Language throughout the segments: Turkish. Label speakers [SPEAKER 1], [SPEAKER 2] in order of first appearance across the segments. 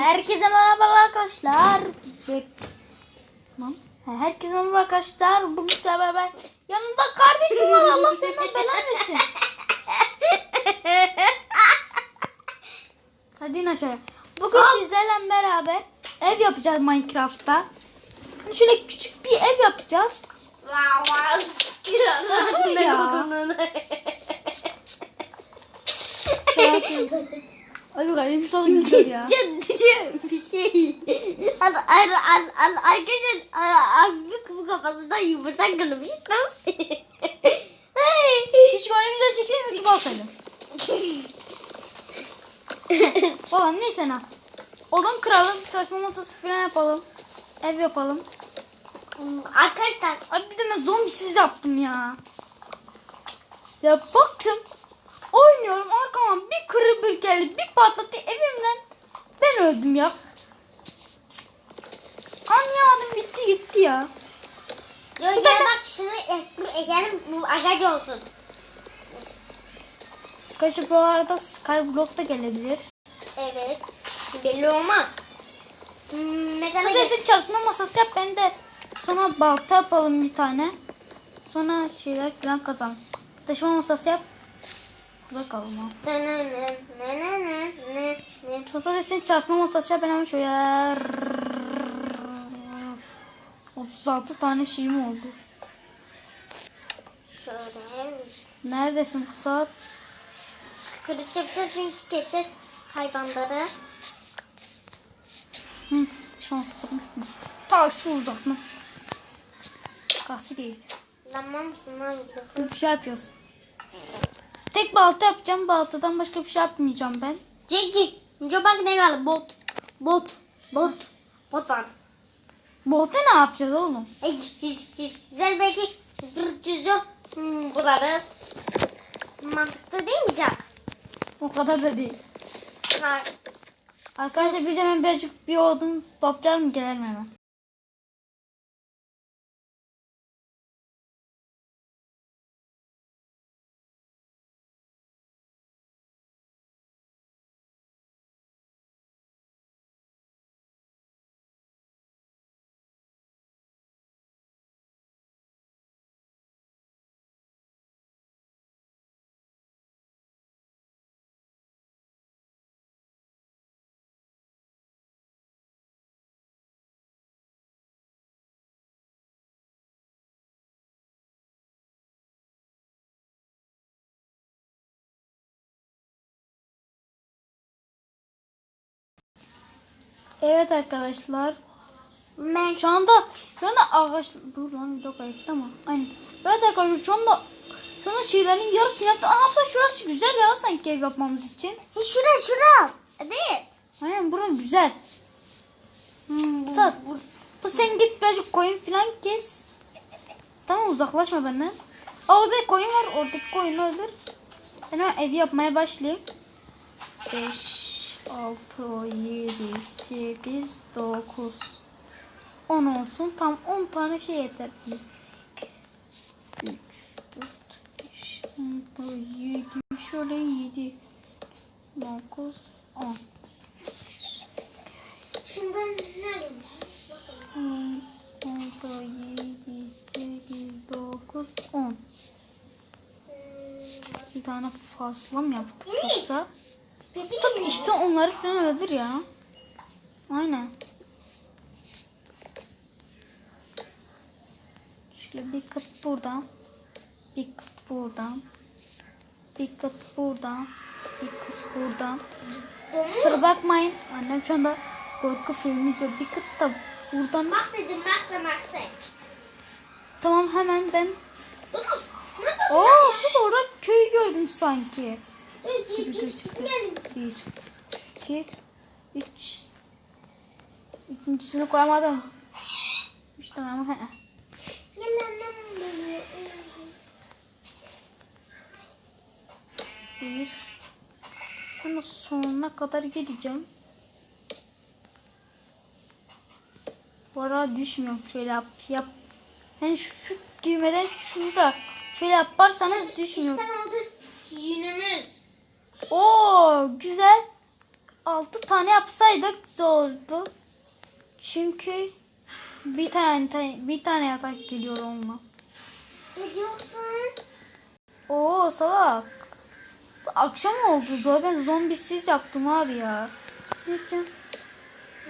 [SPEAKER 1] Herkese merhabalar arkadaşlar. Tamam. Herkese merhaba arkadaşlar. Bugün sizlerle beraber yanımda kardeşim var. Allah senin belanı versin. Hadi in aşağıya. Bugün sizlerle beraber ev yapacağız Minecraft'ta. Hani Şöyle küçük bir ev yapacağız. Dur ya. Ay yok elim gidiyor ya.
[SPEAKER 2] Can bir şey. Al, al, al, al, arkadaşlar al, al, bu, kafasından yumurta kırmıştım. Ay.
[SPEAKER 1] Hiç böyle video çekeyim YouTube alsaydım. Falan neyse ne. Odun kıralım. Çalışma masası falan yapalım. Ev yapalım.
[SPEAKER 2] Arkadaşlar
[SPEAKER 1] Ay bir de ben zombisiz yaptım ya. Ya baktım. Oynuyorum arkama bir kırı bir geldi bir patlattı evimden. Ben öldüm ya. Anlayamadım bitti gitti ya.
[SPEAKER 2] Yo, ya bak şunu ekelim bu agacı olsun.
[SPEAKER 1] Arkadaşlar bu arada Skyblock da gelebilir.
[SPEAKER 2] Evet. Belli olmaz. Hmm, mesela
[SPEAKER 1] sen çalışma masası yap ben de sonra balta yapalım bir tane. Sonra şeyler falan kazan. Taşıma masası yap. Burada kalalım ha.
[SPEAKER 2] Ne ne ne ne ne ne ne ne.
[SPEAKER 1] Sonra sen çalışma masası ben hemen şöyle 36 tane şeyim oldu.
[SPEAKER 2] Şöyle.
[SPEAKER 1] Neredesin bu saat?
[SPEAKER 2] Kırık yapacağız çünkü keseceğiz hayvanları.
[SPEAKER 1] Hı, şans sıkmış mı? Ta şu uzatma. Kahsi değil.
[SPEAKER 2] Tamam mısın?
[SPEAKER 1] Bir şey yapıyoruz. Tek balta yapacağım. Baltadan başka bir şey yapmayacağım ben.
[SPEAKER 2] Cik Önce bak ne var bot. Bot. Bot. Bot var.
[SPEAKER 1] Balta ne yapacağız oğlum?
[SPEAKER 2] Güzel belki dört yüzü hmm, bularız. Mantıklı değil mi Can?
[SPEAKER 1] O kadar da değil.
[SPEAKER 2] Ha,
[SPEAKER 1] Arkadaşlar biz hemen birazcık bir odun toplayalım gelelim hemen. Evet arkadaşlar.
[SPEAKER 2] ben
[SPEAKER 1] Şu anda şu anda ağaç dur lan video kayıtta mı? Aynen. Evet arkadaşlar şu anda şu anda şeylerin yarısını yaptı. Aa abla şurası güzel ya sanki ev yapmamız için.
[SPEAKER 2] Hey, şura şura. Evet.
[SPEAKER 1] Aynen bura güzel.
[SPEAKER 2] Hmm, bu,
[SPEAKER 1] Sat. Bu sen git birazcık koyun falan kes. Tamam uzaklaşma benden. Aa, orada koyun var. Oradaki koyunu öldür. Ben evi yapmaya başlayayım. 5, 6, 7, 8, 9, 10 olsun. Tam 10 tane şey yeter. 1, 3, 4, 5, 6, 7, şöyle 7, 9, 10.
[SPEAKER 2] Şimdi nerede?
[SPEAKER 1] 10, 6, 7, 8, 9, 10. Bir tane fazla mı yaptık yoksa? Tabii işte onları falan öldür ya. Aynen. Şöyle bir kıt buradan. Bir kıt buradan. Bir kıt buradan. Bir kıt buradan. Kusura bakmayın. Annem şu anda korku filmi izliyor. Bir kıt da buradan.
[SPEAKER 2] Mahsedin mahse mahse.
[SPEAKER 1] Tamam hemen ben. Oo sus orada köy gördüm sanki.
[SPEAKER 2] Yapıyorsun?
[SPEAKER 1] Bir, bir, iki, üç. İkincisini koyamadım. Üç tane ama. he. Bir. Ben sonuna kadar gideceğim. Bu arada düşmüyorum. Şöyle yap. yap. Yani şu düğmeden şurada. Şöyle yaparsanız düşmüyor.
[SPEAKER 2] İşte oldu. Yünümüz.
[SPEAKER 1] Oo güzel. 6 tane yapsaydık zordu. Çünkü bir tane bir tane yatak geliyor onunla.
[SPEAKER 2] Ne diyorsun?
[SPEAKER 1] Oo salak. Akşam oldu. Zor ben zombisiz yaptım abi ya. Ne yapacağım?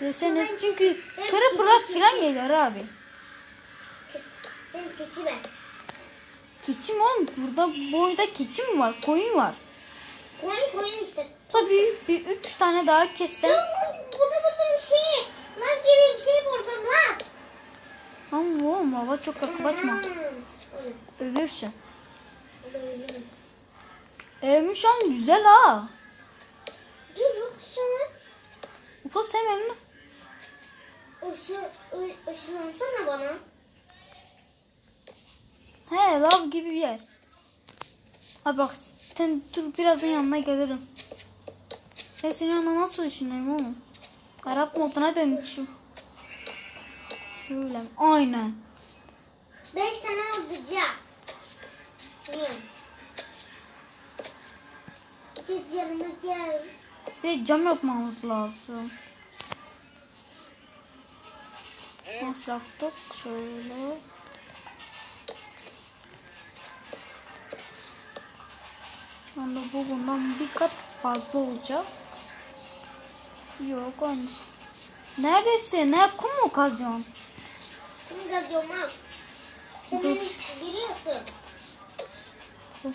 [SPEAKER 1] Deseniz çünkü kırı pırak falan geliyor abi.
[SPEAKER 2] Sen keçi ver.
[SPEAKER 1] Keçi mi oğlum? Burada boyda keçi mi var? Koyun var.
[SPEAKER 2] Koyun koyun işte.
[SPEAKER 1] Tabii bir üç tane daha.
[SPEAKER 2] Lan bu- burada burada bir şey. Lan gibi bir şey buldum lan.
[SPEAKER 1] Ama oğlum hava çok yaklaşma.
[SPEAKER 2] Hmm, öyle,
[SPEAKER 1] Ölürsün. Evim şu an güzel ha.
[SPEAKER 2] Dur yoksun.
[SPEAKER 1] Upa sen evini.
[SPEAKER 2] Işı, ışınlansana bana.
[SPEAKER 1] He lav gibi bir yer. Ha bak sen dur birazdan yanına gelirim. Ben senin yanına nasıl düşünüyorum oğlum? Arap moduna dönmüşüm. Şöyle aynen.
[SPEAKER 2] Beş tane. Niye? Git yanıma gel.
[SPEAKER 1] Bir cam yapmamız lazım. Nasıl yaptık? Şöyle. Şu anda bu bundan bir kat fazla olacak. Yok aynı. Neredesin? Ne kum mu kazıyorsun?
[SPEAKER 2] Bunu kazıyorum al. Sen
[SPEAKER 1] Dur.
[SPEAKER 2] biliyorsun.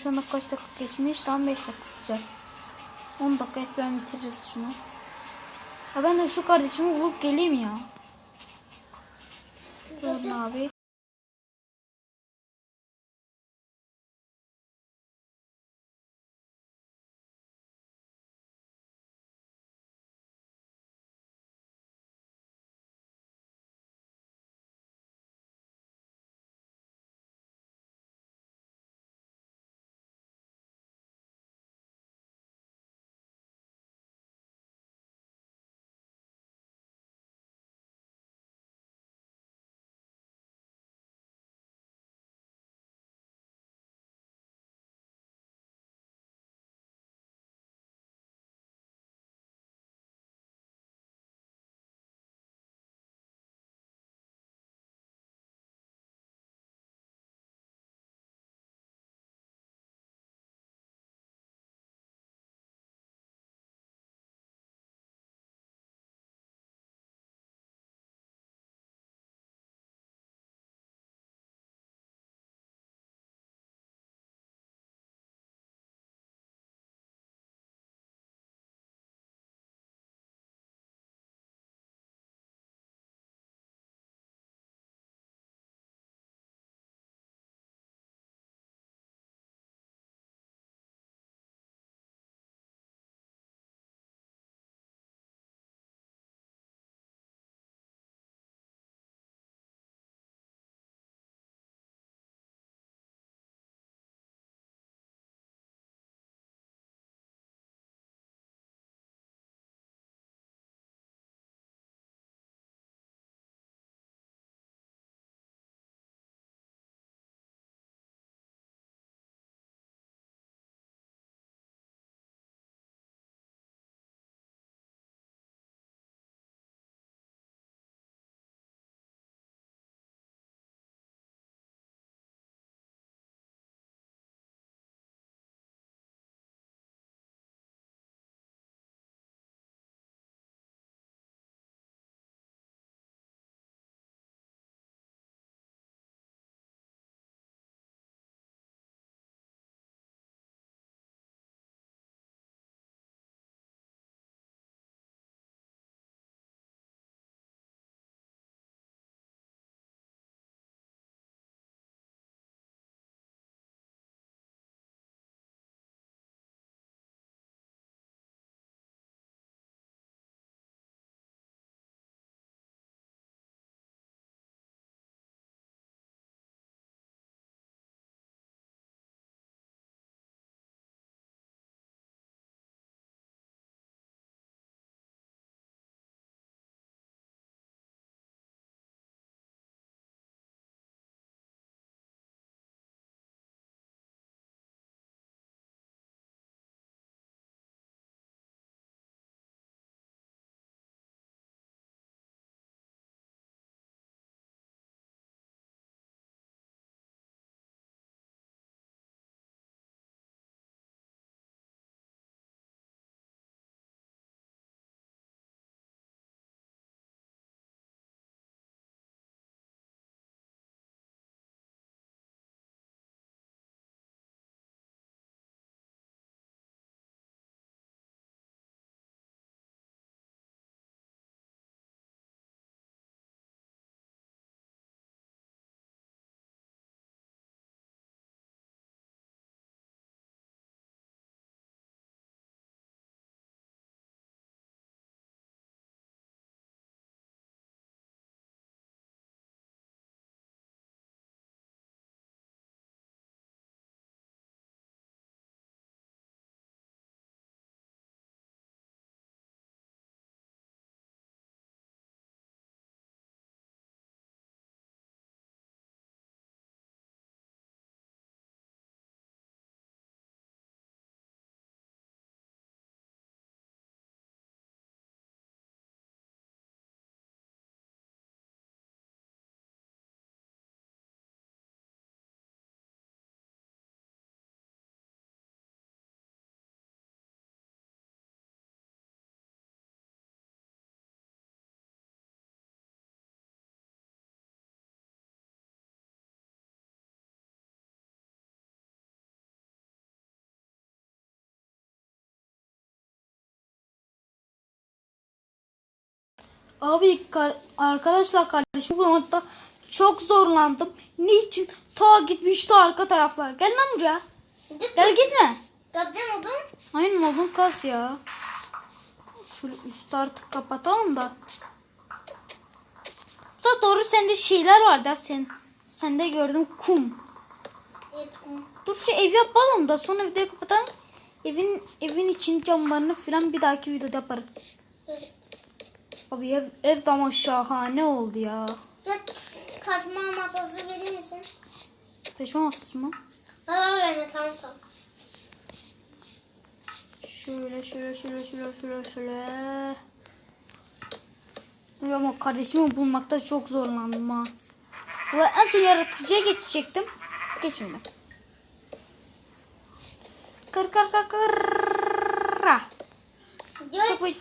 [SPEAKER 1] Şu anda kaç dakika geçmiş? Tam 5 dakika güzel. 10 dakika falan bitiririz şunu. Ya ben de şu kardeşimi bulup geleyim ya. Dur abi. Abi kar- arkadaşlar kardeşim bulmakta çok zorlandım. Niçin? Ta gitmişti arka taraflar. Gel lan buraya. Gel gitme.
[SPEAKER 2] Gazem oldum.
[SPEAKER 1] Aynen oğlum kas ya. Şöyle üstü artık kapatalım da. Da doğru sende şeyler var da sen sende gördüm kum.
[SPEAKER 2] Evet. kum.
[SPEAKER 1] Dur şu ev yapalım da sonra videoyu kapatalım. Evin evin için camlarını falan bir dahaki videoda yaparım.
[SPEAKER 2] Evet.
[SPEAKER 1] Abi ev, ev de ama şahane oldu ya.
[SPEAKER 2] Cet kaçma masası verir misin?
[SPEAKER 1] Taşıma masası mı?
[SPEAKER 2] Al al beni tamam tamam.
[SPEAKER 1] Şöyle şöyle şöyle şöyle şöyle şöyle. Ama kardeşimi bulmakta çok zorlandım ha. Ve en son yaratıcıya geçecektim. Geçmedim. Kır kır kır kır.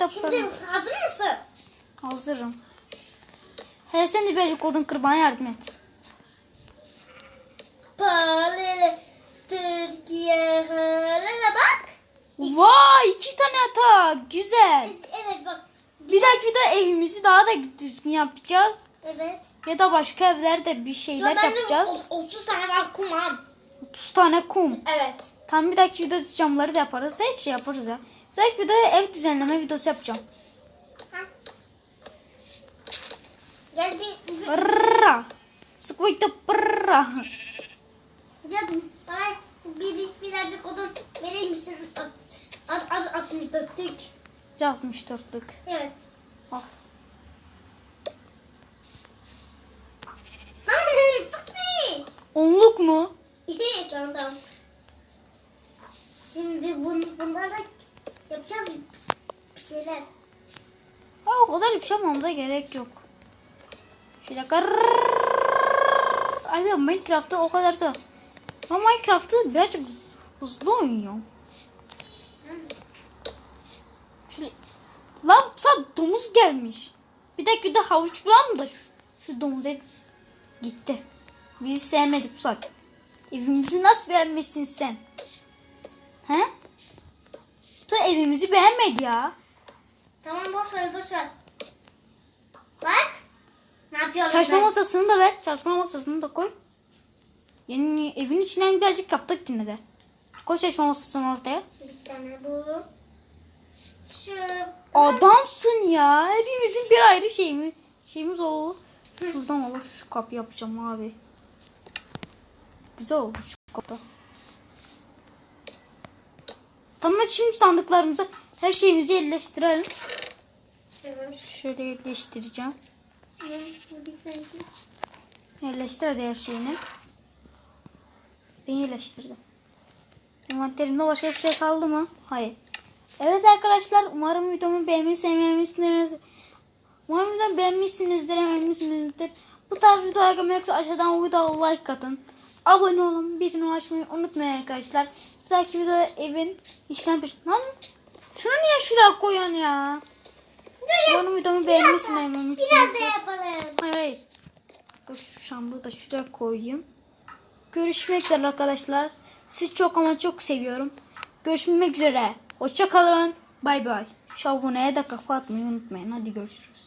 [SPEAKER 2] Şimdi hazır mısın?
[SPEAKER 1] Hazırım. Hele sen de birazcık odun kır bana yardım et.
[SPEAKER 2] Palele Türkiye halele bak.
[SPEAKER 1] Vay iki tane hata. Güzel.
[SPEAKER 2] Evet bak.
[SPEAKER 1] Bir dahaki de evimizi daha da düzgün yapacağız.
[SPEAKER 2] Evet.
[SPEAKER 1] Ya da başka evlerde bir şeyler
[SPEAKER 2] bence
[SPEAKER 1] yapacağız.
[SPEAKER 2] o- 30 tane var kumam.
[SPEAKER 1] 30 tane kum.
[SPEAKER 2] Evet.
[SPEAKER 1] Tam bir dahaki videoda camları da yaparız. Her şey yaparız ya. Bir dahaki videoda ev düzenleme videosu yapacağım.
[SPEAKER 2] Ha. Gel bir,
[SPEAKER 1] Brrra. Squid brrra.
[SPEAKER 2] canım bana bir, birazcık odun verir misin? Az, az 64'lük.
[SPEAKER 1] 64'lük.
[SPEAKER 2] Evet.
[SPEAKER 1] Al.
[SPEAKER 2] Tutmayın.
[SPEAKER 1] Onluk mu?
[SPEAKER 2] Tamam. Şimdi bunu, bunlarla yapacağız bir şeyler.
[SPEAKER 1] Ha, o kadar yapmamıza gerek yok. Kırrrr. Ay ben Minecraft'ta o kadar da. Ben Minecraft'ı birazcık hızlı oynuyorum. Şöyle. Lan sen domuz gelmiş. Bir de havuç bulalım da şu, şu domuz ev gitti. Bizi sevmedi Pusak. Evimizi nasıl beğenmişsin sen? He? Pusak evimizi beğenmedi ya.
[SPEAKER 2] Tamam boş ver boş ver. Bak. Ne yapıyorum
[SPEAKER 1] Çalışma
[SPEAKER 2] ben?
[SPEAKER 1] masasını da ver. Çalışma masasını da koy. Yani evin içinden birazcık yaptık yine de. Koy çalışma masasını ortaya.
[SPEAKER 2] Bir tane bu. Şu.
[SPEAKER 1] Adamsın ya. Hepimizin bir ayrı şey mi? Şeyimiz oldu. Şuradan alıp şu kapı yapacağım abi. Güzel oldu şu kapı. Tamam şimdi sandıklarımıza her şeyimizi yerleştirelim. Şöyle yerleştireceğim. Yerleştir hadi her şeyini. Ben yerleştirdim. Envanterimde başka bir şey kaldı mı? Hayır. Evet arkadaşlar umarım videomu beğenmeyi sevmemişsinizdir. Umarım videomu beğenmişsinizdir, beğenmişsinizdir. Bu tarz videolar görmek yoksa aşağıdan videoya like atın. Abone olun, bildirim açmayı unutmayın arkadaşlar. Bir dahaki videoda evin işlem bir... Lan şunu niye şuraya koyuyorsun ya? Umarım videomu beğenmişsin,
[SPEAKER 2] Biraz
[SPEAKER 1] beğenmişsinizdir.
[SPEAKER 2] da yapalım.
[SPEAKER 1] Hayır hayır. Dur, Şu şambu da şuraya koyayım. Görüşmek üzere arkadaşlar. Sizi çok ama çok seviyorum. Görüşmek üzere. Hoşça kalın. Bay bay. Şu aboneye de kafa atmayı unutmayın. Hadi görüşürüz.